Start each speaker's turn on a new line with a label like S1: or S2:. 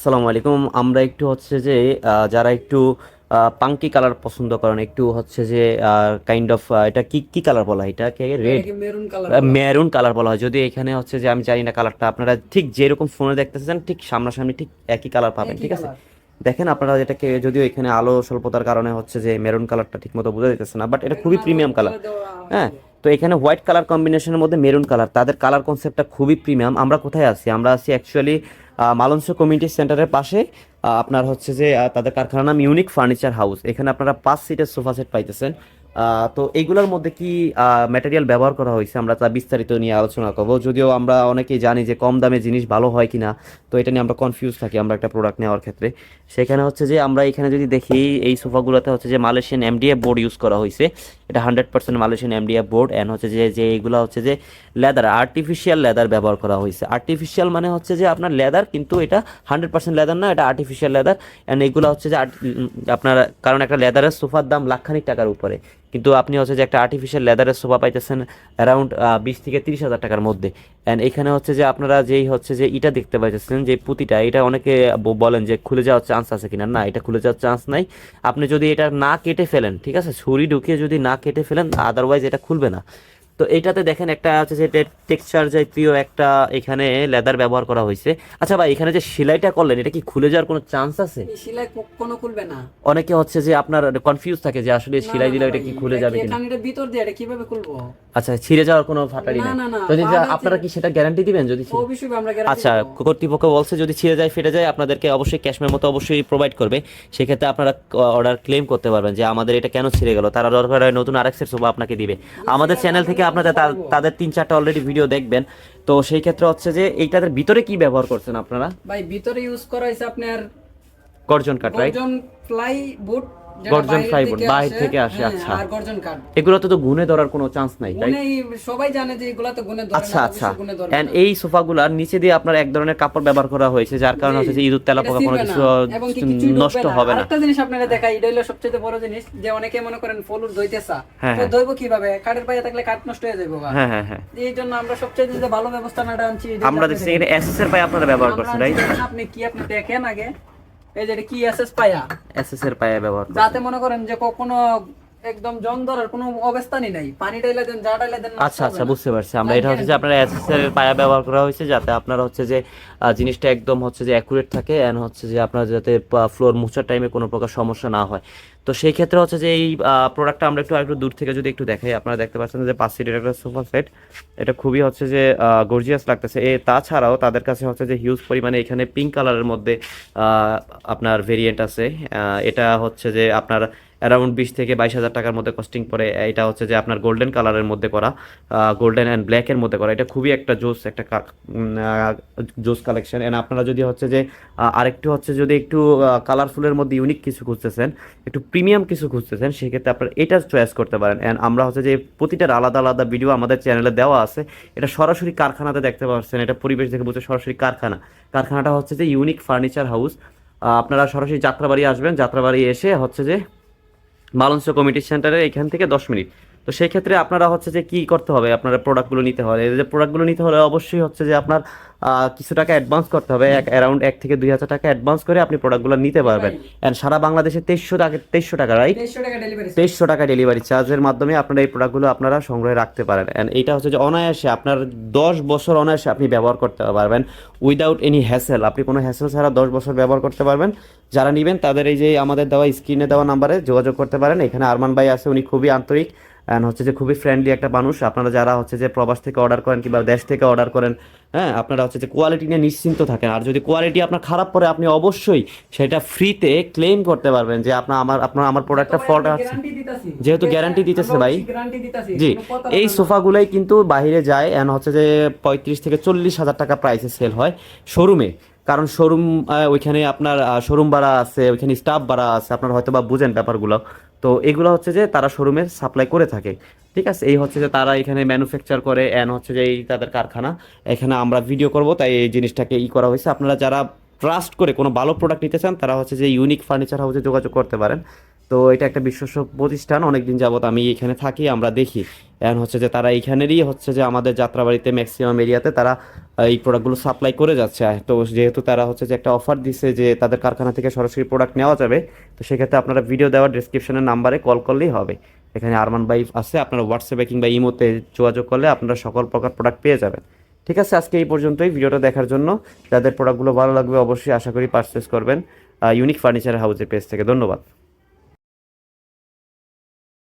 S1: আসসালামু আলাইকুম। আমরা একটু হচ্ছে যে যারা একটু পাঙ্কি কালার পছন্দ করেন একটু হচ্ছে যে কাইন্ড অফ এটা কি কি কালার বলা হয়? এটাকে red
S2: maroon colour
S1: maroon colour বলা হয়। যদি এখানে হচ্ছে যে আমি জানি না কালারটা আপনারা ঠিক যেরকম ফোনে দেখতেছেন ঠিক সামনাসামনি ঠিক একই কালার পাবেন ঠিক আছে? দেখেন আপনারা এটাকে যদিও এখানে আলো স্বল্পতার কারণে হচ্ছে যে মেরুন কালারটা ঠিক মতো বোঝা যাইতেছে না বাট এটা খুবই প্রিমিয়াম কালার হ্যাঁ। তো এখানে হোয়াইট কালার কম্বিনেশনের মধ্যে মেরুন কালার তাদের কালার কনসেপ্টটা খুবই প্রিমিয়াম আমরা কোথায় আছি? আমরা আছি অ্যাকচুয়ালি মালঞ্চ কমিউনিটি সেন্টারের পাশে আপনার হচ্ছে যে তাদের কারখানার নাম ইউনিক ফার্নিচার হাউস এখানে আপনারা পাঁচ সিটের সোফা সেট পাইতেছেন। তো এইগুলোর মধ্যে কি ম্যাটেরিয়াল ব্যবহার করা হয়েছে? আমরা তা বিস্তারিত নিয়ে আলোচনা করব। যদিও আমরা অনেকেই জানি যে কম দামে জিনিস ভালো হয় কিনা, তো এটা নিয়ে আমরা কনফিউজ থাকি আমরা একটা প্রোডাক্ট নেওয়ার ক্ষেত্রে। সেখানে হচ্ছে যে, আমরা এখানে যদি দেখি, এই সোফাগুলোতে হচ্ছে যে মালয়েশিয়ান এমডিএফ বোর্ড ইউজ করা হয়েছে। এটা hundred percent Malaysian MDF board and হচ্ছে যে যে এইগুলো হচ্ছে যে লেদার আর্টিফিশিয়াল লেদার ব্যবহার করা হয়েছে। আর্টিফিশিয়াল মানে হচ্ছে যে আপনার লেদার কিন্তু এটা হান্ড্রেড পার্সেন্ট লেদার না, এটা আর্টিফিশিয়াল লেদার অ্যান্ড এগুলো হচ্ছে যে আপনার কারণ একটা লেদারের সোফার দাম লাখখানিক টাকার উপরে। কিন্তু আপনি হচ্ছে যে একটা আর্টিফিশিয়াল লেদারের সোফা পাইতেছেন অ্যারাউন্ড বিশ থেকে তিরিশ হাজার টাকার মধ্যে। অ্যান্ড এখানে হচ্ছে যে আপনারা যেই হচ্ছে যে ইটা দেখতে পাইতেছেন, যে পুঁতিটা, এটা অনেকে বলেন যে খুলে যাওয়ার চান্স আছে কিনা। না, এটা খুলে যাওয়ার চান্স নাই। আপনি যদি এটা না কেটে ফেলেন, ঠিক আছে? ছুরি ঢুকিয়ে যদি না কেটে ফেলেন আদারওয়াইজ এটা খুলবে না। তো এইটাতে দেখেন একটা হচ্ছে যে টেক্সচার জাতীয় একটা এখানে লেদার ব্যবহার করা হয়েছে। আচ্ছা ভাই এখানে যে সেলাইটা করলেন এটা কি খুলে যাওয়ার কোনো চান্স আছে?
S2: সেলাই কোনো খুলবে না।
S1: অনেকে হচ্ছে যে আপনার কনফিউজ থাকে যে আসলে সেলাই দিলে এটা কি খুলে যাবে কিনা?
S2: এখানে এটা ভিতর দিয়ে এটা কীভাবে খুলবো?
S1: আচ্ছা ছিঁড়ে যাওয়ার কোনো ফাটারি
S2: না,
S1: যদি আপনারা কি সেটা গ্যারান্টি দিবেন? যদি
S2: অবশ্যই আমরা guarantee
S1: আচ্ছা। কর্তৃপক্ষ বলছে যদি ছিঁড়ে যায় ফেটে যায় আপনাদেরকে অবশ্যই ক্যাশ মেমো তো অবশ্যই প্রোভাইড করবে। সেক্ষেত্রে আপনারা অর্ডার ক্লেম করতে পারবেন যে আমাদের এটা কেন ছিঁড়ে গেল তারা দরকার হয় নতুন আরেকসের সোফা আপনাকে দিবে। আমাদের চ্যানেল থেকে আপনাদের তাদের তিন চারটা অলরেডি ভিডিও দেখবেন। তো সেই ক্ষেত্রে হচ্ছে যে এইটাদের ভিতরে কি ব্যবহার করছেন আপনারা?
S2: ভাই ভিতরে ইউজ করা হয়েছে আপনার
S1: গর্জন কাট রাইট
S2: গর্জন ফ্লাই বুট
S1: গর্জন plywood, বাহির থেকে আসে, আচ্ছা।
S2: গর্জন কাঠ।
S1: এগুলোতে তো গুনে ধরার কোনো চান্স নাই তাই?
S2: সবাই জানে যে এগুলা তো গুণে ধরে
S1: আচ্ছা আচ্ছা। এন্ড এই সোফাগুলার নিচে দিয়ে আপনার এক ধরনের কাপড় ব্যবহার করা হয়েছে যার কারণে হচ্ছে যে ইঁদুর তেলা পোকা কোনো কিছু
S2: না,
S1: নষ্ট হবে না।
S2: আরেকটা জিনিস আপনারা দেখাই এটা হলো সবচেয়ে বড় জিনিস যে অনেকে মনে করেন ফলুর দইতেছা
S1: হ্যাঁ,
S2: তো
S1: হ্যাঁ।
S2: দইব কীভাবে? কাঠের পায়ে থাকলে কাঠ নষ্ট হয়ে যাবে
S1: হ্যাঁ হ্যাঁ হ্যাঁ।
S2: এই জন্য আমরা সবচেয়ে যে ভালো ব্যবস্থা নাটা আনছি
S1: আমরা দেখছি এখানে এসএস এর পায়ে আপনারা ব্যবহার করছেন রাইট
S2: আপনি কি আপনি দেখেন আগে। এই যে এটা কি এসএস পায়া
S1: এসএস এর পায়া ব্যবহার।
S2: যাতে মনে করেন যে কখনো একদম জন ধরার কোনো অবস্থানই নাই। পানি ডাইলা দেন যা ডাইলা দেন
S1: আচ্ছা আচ্ছা বুঝতে পারছি। আমরা এটা হচ্ছে যে আপনার এসএস এর পায়া ব্যবহার করা হয়েছে যাতে আপনার হচ্ছে যে জিনিসটা একদম হচ্ছে যে অ্যাকুরেট থাকে এন্ড হচ্ছে যে আপনার যাতে ফ্লোর মুছার টাইমে কোনো প্রকার সমস্যা না হয়। তো সেই ক্ষেত্রে হচ্ছে যে এই প্রোডাক্টটা আমরা একটু একটু দূর থেকে যদি একটু দেখাই আপনারা দেখতে পাচ্ছেন যে পাঁচ সিটের একটা সোফা সেট এটা খুবই হচ্ছে যে গর্জিয়াস লাগতেছে। এ তাছাড়াও তাদের কাছে হচ্ছে যে হিউজ পরিমাণে এখানে পিঙ্ক কালারের মধ্যে আহ, আপনার ভেরিয়েন্ট আছে। এটা হচ্ছে যে আপনার অ্যারাউন্ড বিশ থেকে বাইশ হাজার টাকার মধ্যে কস্টিং পড়ে। এটা হচ্ছে যে আপনার গোল্ডেন কালারের মধ্যে করা গোল্ডেন অ্যান্ড ব্ল্যাকের মধ্যে করা। এটা খুবই একটা জোস একটা জোস কালেকশন এন্ড আপনারা যদি হচ্ছে যে আরেকটু হচ্ছে যদি একটু কালারফুলের মধ্যে ইউনিক কিছু খুঁজতেছেন, একটু প্রিমিয়াম কিছু খুঁজতেছেন, সেক্ষেত্রে আপনারা এটা চয়েস করতে পারেন। অ্যান্ড আমরা হচ্ছে যে প্রতিটার আলাদা আলাদা ভিডিও আমাদের চ্যানেলে দেওয়া আছে। এটা সরাসরি কারখানাতে দেখতে পাচ্ছেন এটা পরিবেশ দেখে বুঝতে সরাসরি কারখানা। কারখানাটা হচ্ছে যে ইউনিক ফার্নিচার হাউস আপনারা সরাসরি যাত্রাবাড়ি আসবেন। যাত্রাবাড়ি এসে হচ্ছে যে মালঞ্চ কমিটি সেন্টারের এখান থেকে দশ মিনিট। তো সেই ক্ষেত্রে আপনারা হচ্ছে যে কি করতে হবে? আপনারা প্রোডাক্টগুলো নিতে হবে। এই যে প্রোডাক্টগুলো নিতে হলে অবশ্যই হচ্ছে যে আপনার কিছু টাকা অ্যাডভান্স করতে হবে। এক অ্যারাউন্ড এক থেকে দুই হাজার টাকা অ্যাডভান্স করে আপনি প্রোডাক্টগুলো নিতে পারবেন। অ্যান্ড সারা বাংলাদেশে তেইশশো টাকা তেইশশো টাকা রাইট
S2: তেইশশো টাকা ডেলিভারি
S1: তেইশশো টাকা ডেলিভারি চার্জের মাধ্যমে আপনারা এই প্রোডাক্টগুলো আপনারা সংগ্রহে রাখতে পারেন। অ্যান্ড এইটা হচ্ছে যে অনায়াসে আপনার দশ বছর অনায়াসে আপনি ব্যবহার করতে পারবেন। উইদাউট এনি হ্যাসেল আপনি কোনো হ্যাসেল ছাড়া দশ বছর ব্যবহার করতে পারবেন। যারা নেবেন তাদের এই যে আমাদের দেওয়া স্ক্রিনে দেওয়া নাম্বারে যোগাযোগ করতে পারেন। এখানে আরমান ভাই আছে উনি খুবই আন্তরিক। অ্যান্ড হচ্ছে যে খুবই ফ্রেন্ডলি একটা মানুষ। আপনারা যারা হচ্ছে যে প্রবাস থেকে অর্ডার করেন কিংবা দেশ থেকে অর্ডার করেন হ্যাঁ আপনারা হচ্ছে যে কোয়ালিটি নিয়ে নিশ্চিন্ত থাকেন। আর যদি কোয়ালিটি আপনার খারাপ পড়ে আপনি অবশ্যই সেটা ফ্রিতে ক্লেম করতে পারবেন যে আপনার আমার আপনার আমার প্রোডাক্টটা ফল্ট আছে। যেহেতু গ্যারান্টি দিতেছে ভাই। জি এই সোফাগুলোই কিন্তু বাইরে যায় এন্ড হচ্ছে যে পঁয়ত্রিশ থেকে চল্লিশ হাজার টাকা প্রাইসে সেল হয় শোরুমে কারণ শোরুম ওইখানে আপনার শোরুম ভাড়া আছে ওইখানে স্টাফ ভাড়া আছে। আপনার হয়তো বা বুঝেন ব্যাপারগুলো। তো এগুলো হচ্ছে যে তারা শোরুমে সাপ্লাই করে থাকে। ঠিক আছে? এই হচ্ছে যে তারা এখানে ম্যানুফ্যাকচার করে অ্যান্ড হচ্ছে যে এই তাদের কারখানা। এখানে আমরা ভিডিও করব, তাই এই জিনিসটাকে ই করা হয়েছে। আপনারা যারা ট্রাস্ট করে কোনো ভালো প্রোডাক্ট নিতে চান, তারা হচ্ছে যে ইউনিক ফার্নিচার হাউসে যোগাযোগ করতে পারেন। তো এটা একটা বিশ্বস্ত প্রতিষ্ঠান, অনেকদিন যাবত আমি এখানে থাকি, আমরা দেখি। এখন হচ্ছে যে তারা এইখানেরই হচ্ছে যে আমাদের যাত্রাবাড়িতে ম্যাক্সিমাম এরিয়াতে তারা এই প্রোডাক্টগুলো সাপ্লাই করে যাচ্ছে। তো যেহেতু তারা হচ্ছে যে একটা অফার দিছে যে তাদের কারখানা থেকে সরাসরি প্রোডাক্ট নেওয়া যাবে, তো সেক্ষেত্রে আপনারা ভিডিও দেওয়ার ডিসক্রিপশনের নাম্বারে কল করলেই হবে। এখানে আরমান বাই আছে, আপনারা হোয়াটসঅ্যাপে কিংবা ইমোতে যোগাযোগ করলে আপনারা সকল প্রকার প্রোডাক্ট পেয়ে যাবেন। ঠিক আছে, আজকে এই পর্যন্তই ভিডিওটা দেখার জন্য। যাদের প্রোডাক্টগুলো ভালো লাগবে অবশ্যই আশা করি পারচেস করবেন ইউনিক ফার্নিচার হাউসের পেজ থেকে। ধন্যবাদ।